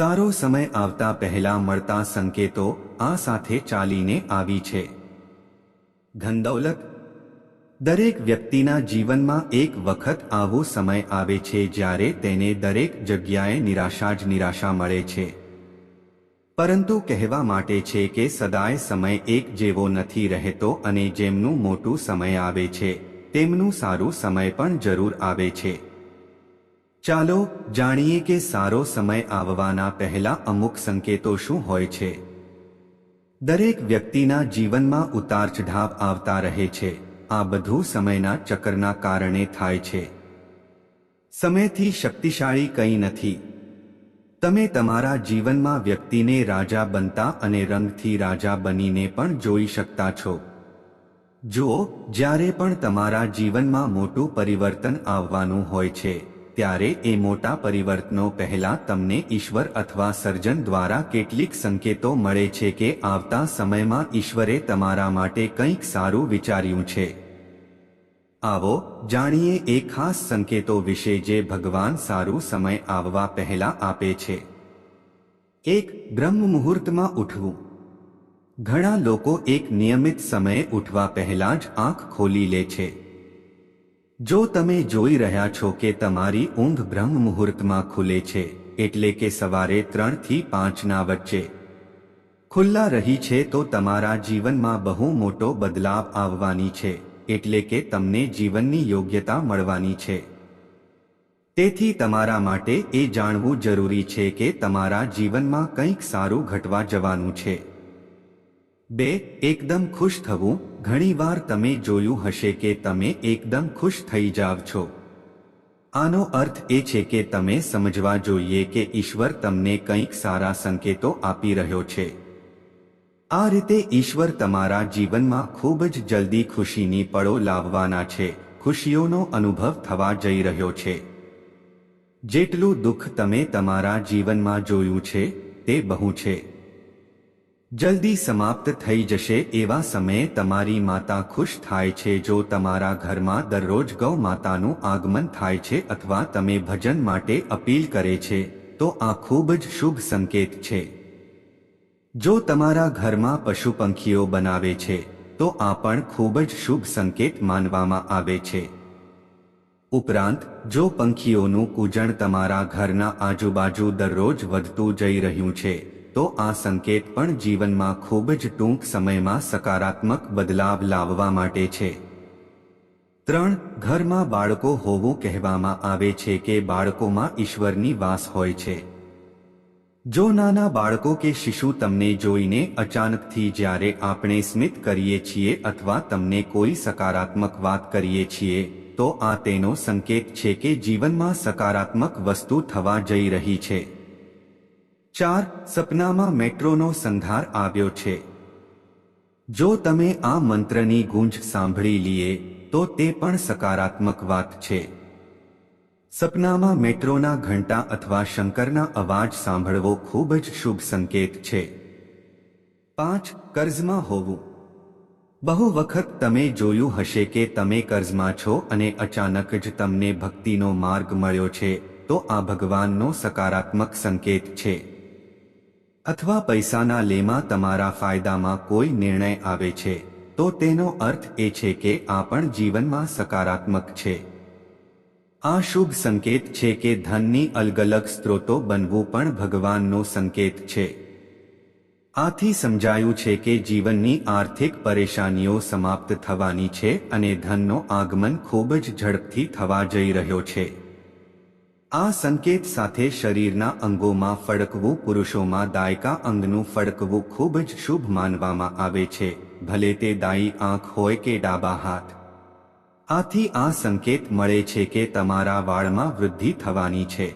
સારો સમય આવતા પહેલા મળતા સંકેતો આ સાથે ચાલીને આવી છે. ધનદૌલત. દરેક વ્યક્તિના જીવનમાં એક વખત આવો સમય આવે છે જ્યારે તેને દરેક જગ્યાએ નિરાશા જ નિરાશા મળે છે. પરંતુ કહેવા માટે છે કે સદાય સમય એક જેવો નથી રહેતો અને જેમનું મોટું સમય આવે છે, તેમનું સારું સમય પણ જરૂર આવે છે. ચાલો જાણીએ કે સારો સમય આવવાના પહેલા અમુક સંકેતો શું હોય છે. દરેક વ્યક્તિના જીવનમાં ઉતાર ચઢાવ આવતા રહે છે. આ બધું સમયના ચક્રના કારણે થાય છે. સમયથી શક્તિશાળી કંઈ નથી. તમે તમારા જીવનમાં વ્યક્તિને રાજા બનતા અને રંગથી રાજા બનીને પણ જોઈ શકતા છો. જો, જ્યારે પણ તમારા જીવનમાં મોટું પરિવર્તન આવવાનું હોય છે. ત્યારે એ મોટા પરિવર્તનો પહેલા તમને ઈશ્વર અથવા સર્જન દ્વારા કેટલીક સંકેતો મળે છે કે આવતા સમયમાં ઈશ્વરે તમારા માટે કંઈક સારું વિચાર્યું છે. આવો જાણીએ એ ખાસ સંકેતો વિશે જે ભગવાન સારું સમય આવવા પહેલા આપે છે. એક બ્રહ્મ મુહૂર્તમાં ઉઠવું. ઘણા લોકો એક નિયમિત સમયે ઉઠવા પહેલા જ આંખ ખોલી લે છે. જો તમે જોઈ રહ્યા છો કે તમારી ઊંઘ બ્રહ્મ મુહૂર્તમાં ખુલે છે, એટલે કે સવારે ત્રણથી પાંચના વચ્ચે ખુલ્લા રહી છે, તો તમારા જીવનમાં બહુ મોટો બદલાવ આવવાની છે, એટલે કે તમને જીવનની યોગ્યતા મળવાની છે. તેથી તમારા માટે એ જાણવું જરૂરી છે કે તમારા જીવનમાં કંઈક સારું ઘટવા જવાનું છે. બે, એકદમ ખુશ થવું. ઘણીવાર તમે જોયું હશે કે તમે એકદમ ખુશ થઈ જાવ છો. આનો અર્થ એ છે કે તમે સમજવા જોઈએ કે ઈશ્વર તમને કંઈક સારા સંકેતો આપી રહ્યો છે. આ રીતે ઈશ્વર તમારા જીવનમાં ખૂબ જ જલ્દી ખુશીની પળો લાવવાના છે. ખુશીઓનો અનુભવ થવા જઈ રહ્યો છે. જેટલું દુઃખ તમે તમારા જીવનમાં જોયું છે, તે બહુ છે. જલ્દી સમાપ્ત થઈ જશે એવા સમયે તમારી માતા ખુશ થાય છે જો તમારા ઘરમાં દરરોજ ગૌ માતાનું આગમન થાય છે અથવા તમે ભજન માટે અપીલ કરે છે, તો આ ખૂબ જ શુભ સંકેત છે. જો તમારા ઘરમાં પશુ પંખીઓ બનાવે છે, તો આ પણ ખૂબ જ શુભ સંકેત માનવામાં આવે છે. ઉપરાંત, જો પંખીઓનું કૂજણ તમારા ઘરના આજુબાજુ દરરોજ વધતું જઈ રહ્યું છે તો આ સંકેત પણ જીવનમાં ખૂબ જ ટૂંક સમયમાં સકારાત્મક બદલાવ લાવવા માટે છે. ત્રણ, ઘરમાં બાળકો હોવું કહેવામાં આવે છે કે બાળકોમાં ઈશ્વરની વાસ હોય છે. જો નાના બાળકો કે શિશુ તમને જોઈને અચાનકથી જ્યારે આપણે સ્મિત કરીએ છીએ અથવા તમને કોઈ સકારાત્મક વાત કરીએ છીએ, તો આ તેનો સંકેત છે કે જીવનમાં સકારાત્મક વસ્તુ થવા જઈ રહી છે. ચાર સપનામાં મેટ્રોનો સંધાર આવ્યો છે. જો તમે આ મંત્રની ગુંજ સાંભળી લઈએ તો તે પણ સકારાત્મક વાત છે. સપનામાં મેટ્રોના ઘંટા અથવા શંકરના અવાજ સાંભળવો ખૂબ જ શુભ સંકેત છે. પાંચ કર્જમાં હોવું. બહુ વખત તમે જોયું હશે કે તમે કર્જમાં છો અને અચાનક જ તમને ભક્તિનો માર્ગ મળ્યો છે, તો આ ભગવાનનો સકારાત્મક સંકેત છે. અથવા પૈસાના લેમાં તમારા ફાયદામાં કોઈ નિર્ણય આવે છે, તો તેનો અર્થ એ છે કે આ પણ જીવનમાં સકારાત્મક છે. આ શુભ સંકેત છે કે ધનની અલગ અલગ સ્ત્રોતો બનવું પણ ભગવાનનો સંકેત છે. આથી સમજાયું છે કે જીવનની આર્થિક પરેશાનીઓ સમાપ્ત થવાની છે અને ધનનો આગમન ખૂબ જ ઝડપથી થવા જઈ રહ્યો છે. આ સંકેત સાથે શરીરના અંગોમાં ફડકવું પુરુષોમાં દાયકા અંગનું ફડકવું ખૂબ જ શુભ માનવામાં આવે છે, ભલે તે દાઈ આંખ હોય કે ડાબા હાથ. આથી આ સંકેત મળે છે કે તમારા વાળમાં વૃદ્ધિ થવાની છે.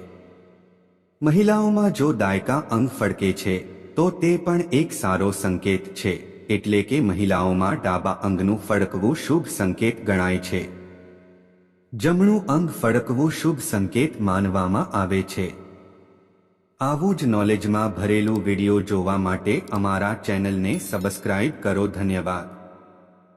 મહિલાઓમાં જો દાયકા અંગ ફડકે છે, તો તે પણ એક સારો સંકેત છે, એટલે કે મહિલાઓમાં ડાબા અંગનું ફડકવું શુભ સંકેત ગણાય છે. જમણું અંગ ફડકવું શુભ સંકેત માનવામાં આવે છે. આવું જ નોલેજમાં ભરેલું વીડિયો જોવા માટે અમારા ચેનલને સબસ્ક્રાઇબ કરો, ધન્યવાદ.